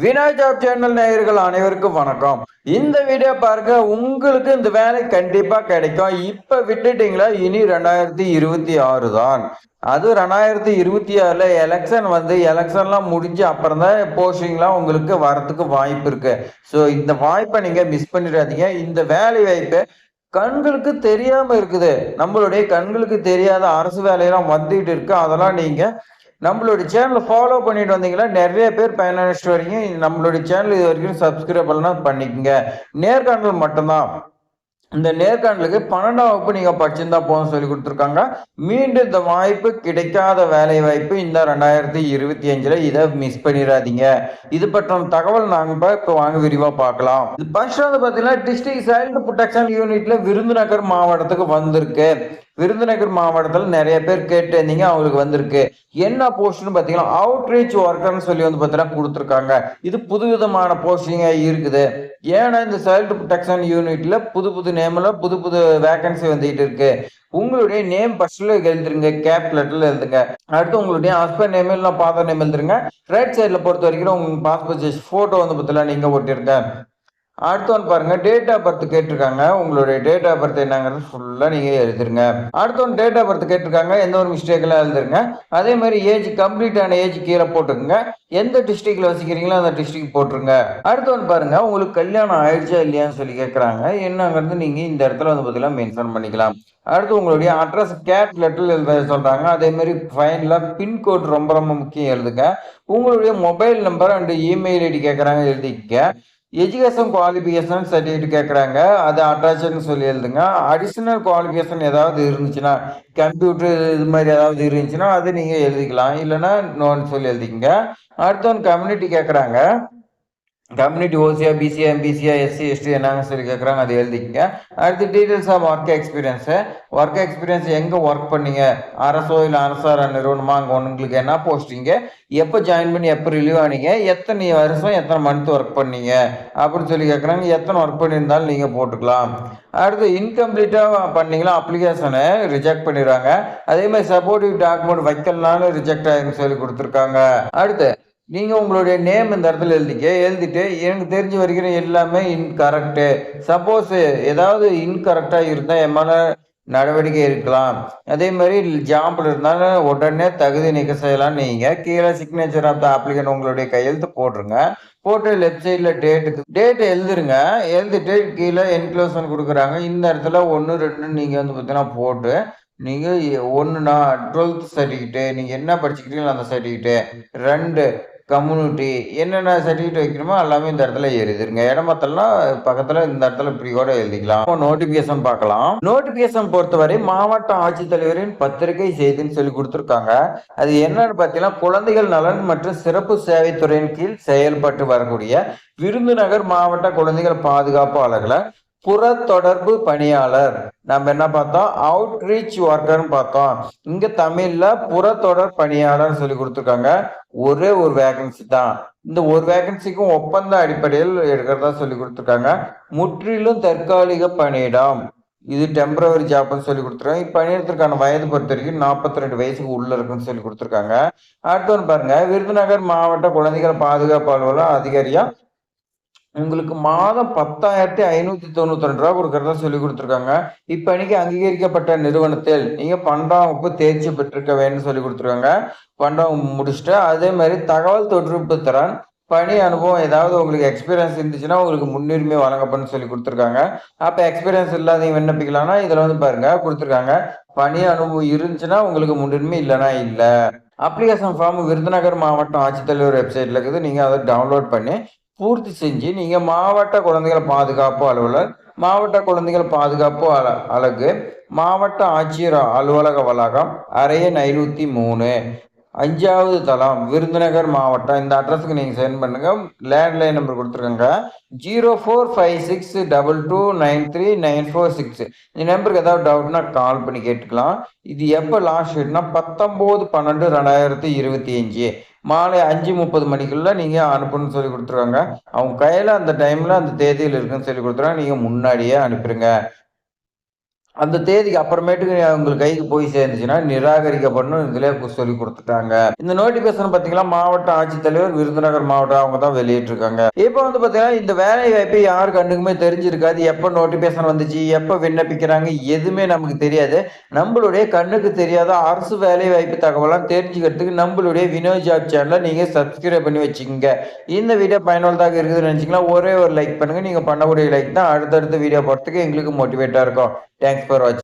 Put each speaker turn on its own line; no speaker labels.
Vinay job channel நேயர்கள் அனைவருக்கும் வணக்கம். இந்த வீடியோ பாருங்க உங்களுக்கு இந்த வேலை கண்டிப்பா கிடைக்கும். இப்ப விட்டுட்டீங்களா இனி ரெண்டாயிரத்தி இருபத்தி ஆறு தான். அது ரெண்டாயிரத்தி இருபத்தி ஆறுல எலெக்ஷன் வந்து எலெக்ஷன்லாம் முடிஞ்சு அப்புறம் தான் போஸ்டிங்லாம் உங்களுக்கு வரத்துக்கு வாய்ப்பு இருக்கு. ஸோ இந்த வாய்ப்பை நீங்க மிஸ் பண்ணிடாதீங்க. இந்த வேலை வாய்ப்பு கண்களுக்கு தெரியாம இருக்குது. நம்மளுடைய கண்களுக்கு தெரியாத அரசு வேலையெல்லாம் வந்துட்டு இருக்கு. அதெல்லாம் நீங்க நம்மளுடைய சேனலை ஃபாலோ பண்ணிட்டு வந்தீங்கன்னா நிறைய பேர் பயனடைச்சிட்டு வரீங்க. நம்மளுடைய சேனல் இது வரைக்கும் சப்ஸ்கிரைப் பண்ணலாம் பண்ணிக்கங்க. நேர்காணல் மட்டும்தான். இந்த நேர்காணலுக்கு பன்னெண்டாம் வகுப்பு நீங்க படிச்சிருந்தா போதும் சொல்லி கொடுத்துருக்காங்க. மீண்டும் இந்த வாய்ப்பு கிடைக்காத வேலை வாய்ப்பு இந்த ரெண்டாயிரத்தி இருபத்தி அஞ்சுல இதை மிஸ் பண்ணிடாதீங்க. இது பற்றின தகவல் நாங்க இப்ப வாங்க விரிவா பார்க்கலாம். ஃபர்ஸ்ட் வந்து பாத்தீங்கன்னா டிஸ்ட்ரிக்ட் சைல்டு ப்ரொடெக்ஷன் யூனிட்ல விருதுநகர் மாவட்டத்துக்கு வந்திருக்கு. விருதுநகர் மாவட்டத்தில் நிறைய பேர் கேட்டு இருந்தீங்க அவங்களுக்கு வந்திருக்கு. என்ன போஸ்ட்னு பார்த்தீங்கன்னா அவுட்ரீச் ஒர்க்கர்னு சொல்லி வந்து பார்த்தீங்கன்னா கொடுத்துருக்காங்க. இது புதுவிதமான போஸ்டிங்க இருக்குது. ஏன்னா இந்த சைல்டு ப்ரொடெக்ஷன் யூனிட்ல புது புது நேம்ல புது புது வேகன்சி வந்துகிட்டு இருக்கு. உங்களுடைய நேம் ஃபர்ஸ்ட்ல எழுதுருங்க கேப் லெட்டர்ல எழுதுங்க. அடுத்து உங்களுடைய ஹஸ்பண்ட் நேம் இல்லை ஃபாதர் நேம் எழுதுருங்க. ரைட் சைடில் பொறுத்த வரைக்கும் உங்க பாஸ்போர்ட் சைஸ் ஃபோட்டோ வந்து பார்த்தீங்கன்னா நீங்க ஒட்டிருங்க அடுத்து வந்து பாருங்க டேட் ஆஃப் பர்த் கேட்டிருக்காங்க. உங்களுடைய டேட் ஆஃப் பர்த் என்னங்கிறது ஃபுல்லாக நீங்கள் எழுதிருங்க. அடுத்து ஒன்று டேட் ஆஃப் பர்த் கேட்டிருக்காங்க எந்த ஒரு மிஸ்டேக்கெல்லாம் எழுதுருங்க. அதே மாதிரி ஏஜ் கம்ப்ளீட் ஆன ஏஜ் கீழே போட்டுருங்க எந்த டிஸ்ட்ரிக்ட்ல வசிக்கிறீங்களோ அந்த டிஸ்ட்ரிக்ட் போட்டுருங்க. அடுத்து வந்து பாருங்க உங்களுக்கு கல்யாணம் ஆயிடுச்சா இல்லையான்னு சொல்லி கேட்குறாங்க. என்னங்கிறது நீங்கள் இந்த இடத்துல வந்து பார்த்தீங்கன்னா மென்ஷன் பண்ணிக்கலாம். அடுத்து உங்களுடைய அட்ரஸ் கேட் லெட்டர் எழுத சொல்கிறாங்க அதே மாதிரி ஃபைனில் பின்கோட் ரொம்ப ரொம்ப முக்கியம் எழுதுங்க. உங்களுடைய mobile number and email ID கேட்குறாங்க எழுதிக்க. எஜுகேஷன் குவாலிஃபிகேஷன் சர்டிஃபிகேட் கேட்குறாங்க அது அட்டாச்சுன்னு சொல்லி எழுதுங்க. அடிஷ்னல் குவாலிஃபிகேஷன் ஏதாவது இருந்துச்சுன்னா கம்ப்யூட்டர் இது மாதிரி ஏதாவது இருந்துச்சுன்னா அது நீங்கள் எழுதிக்கலாம். இல்லைன்னா நோன்னு சொல்லி எழுதிக்கங்க. அடுத்தவன் கம்யூனிட்டி கேட்குறாங்க கம்யூனிட்டி ஓசியா பிசியா எம்பிசிஐ எஸ்சி எஸ்டி என்னங்க சொல்லி கேட்குறாங்க அதை எழுதிக்கங்க. அடுத்து details of work experience work experience எங்கே ஒர்க் பண்ணீங்க? அரசோ இல்லை அரசார நிறுவனமா? அங்கே உங்களுக்கு என்ன போஸ்டிங்க எப்போ ஜாயின் பண்ணி எப்போ ரிலீவ் ஆனீங்க? எத்தனை வருஷம் எத்தனை மந்த் ஒர்க் பண்ணீங்க? அப்படின்னு சொல்லி கேட்குறாங்க எத்தனை ஒர்க் பண்ணியிருந்தாலும் நீங்கள் போட்டுக்கலாம். அடுத்து இன்கம்ப்ளீட்டாக பண்ணீங்களா? அப்ளிகேஷனை ரிஜெக்ட் பண்ணிடுறாங்க. அதே மாதிரி சப்போர்ட்டிவ் டாக்குமெண்ட் வைக்கலனாலும் ரிஜெக்ட் ஆகிருன்னு சொல்லி கொடுத்துருக்காங்க. அடுத்து நீங்கள் உங்களுடைய நேம் இந்த இடத்துல எழுதிக்க எழுதிட்டு எனக்கு தெரிஞ்ச வரைக்கும் எல்லாமே இன்கரெக்டு சப்போஸ் ஏதாவது இன்கரெக்டாக இருந்தால் என் மேலே நடவடிக்கை இருக்கலாம் அதே மாதிரி ஜாம்பிள் இருந்தாலும் உடனே தகுதி நீக்க செய்யலாம். நீங்கள் கீழே சிக்னேச்சர் ஆஃப் த அப்ளிகன் உங்களுடைய கையெழுத்து போட்டுருங்க. போட்டு லெஃப்ட் சைடில் டேட்டுக்கு டேட் எழுதுருங்க. எழுதிட்டு கீழே என்க்ளோசன் கொடுக்குறாங்க. இந்த இடத்துல ஒன்று ரெண்டு நீங்கள் வந்து பார்த்தீங்கன்னா போட்டு நீங்கள் ஒன்றுனா டுவெல்த் சர்டிஃபிகேட்டு நீங்கள் என்ன படிச்சுக்கிறீங்களோ அந்த சர்டிஃபிகேட்டு ரெண்டு கம்யூனிட்டி என்னென்ன சர்டிஃபிகேட் வைக்கணுமோ எல்லாமே இந்த இடத்துல எழுதிருங்க இடமத்தெல்லாம் பக்கத்தில் இந்த இடத்துல இப்படி கூட எழுதிக்கலாம். இப்போ நோட்டிஃபிகேஷன் பார்க்கலாம். நோட்டிஃபிகேஷன் பொறுத்தவரை மாவட்ட ஆட்சித்தலைவரின் பத்திரிகை செய்தின்னு சொல்லி கொடுத்துருக்காங்க. அது என்னன்னு பார்த்தீங்கன்னா குழந்தைகள் நலன் மற்றும் சிறப்பு சேவைத்துறையின் கீழ் செயல்பட்டு வரக்கூடிய விருதுநகர் மாவட்ட குழந்தைகள் பாதுகாப்பு புற தொடர்பு பணியாளர். நம்ம என்ன பார்த்தோம்? அவுட் ரீச் ஒர்க்கர்னு பார்த்தோம். இங்க தமிழ்ல புற தொடர் பணியாளர் சொல்லி கொடுத்துருக்காங்க. ஒரே ஒரு வேகன்சி தான். இந்த ஒரு வேகன்சிக்கும் ஒப்பந்த அடிப்படையில் எடுக்கிறதா சொல்லி கொடுத்துருக்காங்க. முற்றிலும் தற்காலிக பணியிடம். இது டெம்பரவரி ஜாப்னு சொல்லி கொடுத்துருக்காங்க. இப்பணியிடத்திற்கான வயது பொறுத்த வரைக்கும் நாற்பத்தி ரெண்டு வயசுக்கு உள்ள இருக்குன்னு சொல்லி கொடுத்துருக்காங்க. அடுத்து ஒன்று பாருங்க. விருதுநகர் மாவட்ட குழந்தைகள் பாதுகாப்பு அலுவலர் அதிகாரியா உங்களுக்கு மாதம் பத்தாயிரத்தி ஐநூத்தி தொண்ணூத்தி ரெண்டு ரூபா கொடுக்கறதா சொல்லி கொடுத்துருக்காங்க. இப்பணிக்கு அங்கீகரிக்கப்பட்ட நிறுவனத்தில் நீங்க பன்னெண்டாம் வகுப்பு தேர்ச்சி பெற்றிருக்க வேண்டும் சொல்லி கொடுத்துருக்காங்க. பன்னெண்டாம் முடிச்சுட்டு அதே மாதிரி தகவல் தொழில்நுட்ப திறன் பணி அனுபவம் ஏதாவது உங்களுக்கு எக்ஸ்பீரியன்ஸ் இருந்துச்சுன்னா உங்களுக்கு முன்னுரிமை வழங்கப்படும் சொல்லி கொடுத்துருக்காங்க. அப்போ எக்ஸ்பீரியன்ஸ் இல்லாத விண்ணப்பிக்கலாம்னா இதில் வந்து பாருங்க கொடுத்துருக்காங்க. பணி அனுபவம் இருந்துச்சுன்னா உங்களுக்கு முன்னுரிமை இல்லைன்னா இல்லை. அப்ளிகேஷன் ஃபார்ம் விருதுநகர் மாவட்டம் ஆட்சித்தலைவர் வெப்சைட்ல இருக்குது. நீங்கள் அதை டவுன்லோட் பண்ணி பூர்த்தி செஞ்சு நீங்கள் மாவட்ட குழந்தைகள் பாதுகாப்பு அலுவலர் மாவட்ட குழந்தைகள் பாதுகாப்பு அல அலகு மாவட்ட ஆட்சியர் அலுவலக வளாகம் அறைய ஐநூற்றி மூணு. அஞ்சாவது தளம் விருதுநகர் மாவட்டம். இந்த அட்ரஸுக்கு நீங்கள் சென்ட் பண்ணுங்கள் landline number கொடுத்துருக்கோங்க. Zero four five six double two nine three nine four six. இந்த நம்பருக்கு ஏதாவது டவுட்னா கால் பண்ணி கேட்டுக்கலாம். இது எப்போ லாஸ்ட் டேட்னா பத்தொம்போது பன்னெண்டு ரெண்டாயிரத்தி இருபத்தி அஞ்சு. மாலை அஞ்சு முப்பது மணிக்குள்ள நீங்கள் அனுப்பணும்னு சொல்லி கொடுத்துருக்காங்க. அவங்க கையில் அந்த டைமில் அந்த தேதியில் இருக்குன்னு சொல்லி கொடுத்துருக்காங்க. நீங்கள் முன்னாடியே அனுப்பிடுங்க அந்த தேதிக்கு அப்புறமேட்டுக்கு உங்களுக்கு கைக்கு போய் சேர்ந்துச்சுன்னா நிராகரிக்கப்படணும். இதிலே சொல்லி கொடுத்துட்டாங்க. இந்த நோட்டிபிகேஷன் பார்த்தீங்கன்னா மாவட்ட ஆட்சித்தலைவர் விருதுநகர் மாவட்டம் அவங்க தான் வெளியிட்டிருக்காங்க. இப்போ வந்து பாத்தீங்கன்னா இந்த வேலை வாய்ப்பு யாரு கண்ணுக்குமே தெரிஞ்சிருக்காது. எப்போ நோட்டிபிகேஷன் வந்துச்சு எப்போ விண்ணப்பிக்கிறாங்க எதுவுமே நமக்கு தெரியாது. நம்மளுடைய கண்ணுக்கு தெரியாத அரசு வேலை வாய்ப்பு தகவலாம் தெரிஞ்சுக்கிறதுக்கு நம்மளுடைய வினோ ஜாப் சேனலை நீங்கள் சப்ஸ்கிரைப் பண்ணி வச்சுக்கோங்க. இந்த வீடியோ பயனுள்ளதாக இருக்குதுன்னு நினச்சிங்கன்னா ஒரே ஒரு லைக் பண்ணுங்கள் நீங்கள் பண்ணக்கூடிய லைக் தான் அடுத்தடுத்த வீடியோ போடுறதுக்கு எங்களுக்கு மோட்டிவேட்டாக இருக்கும். தேங்க்ஸ் ஃபார் வாட்சிங்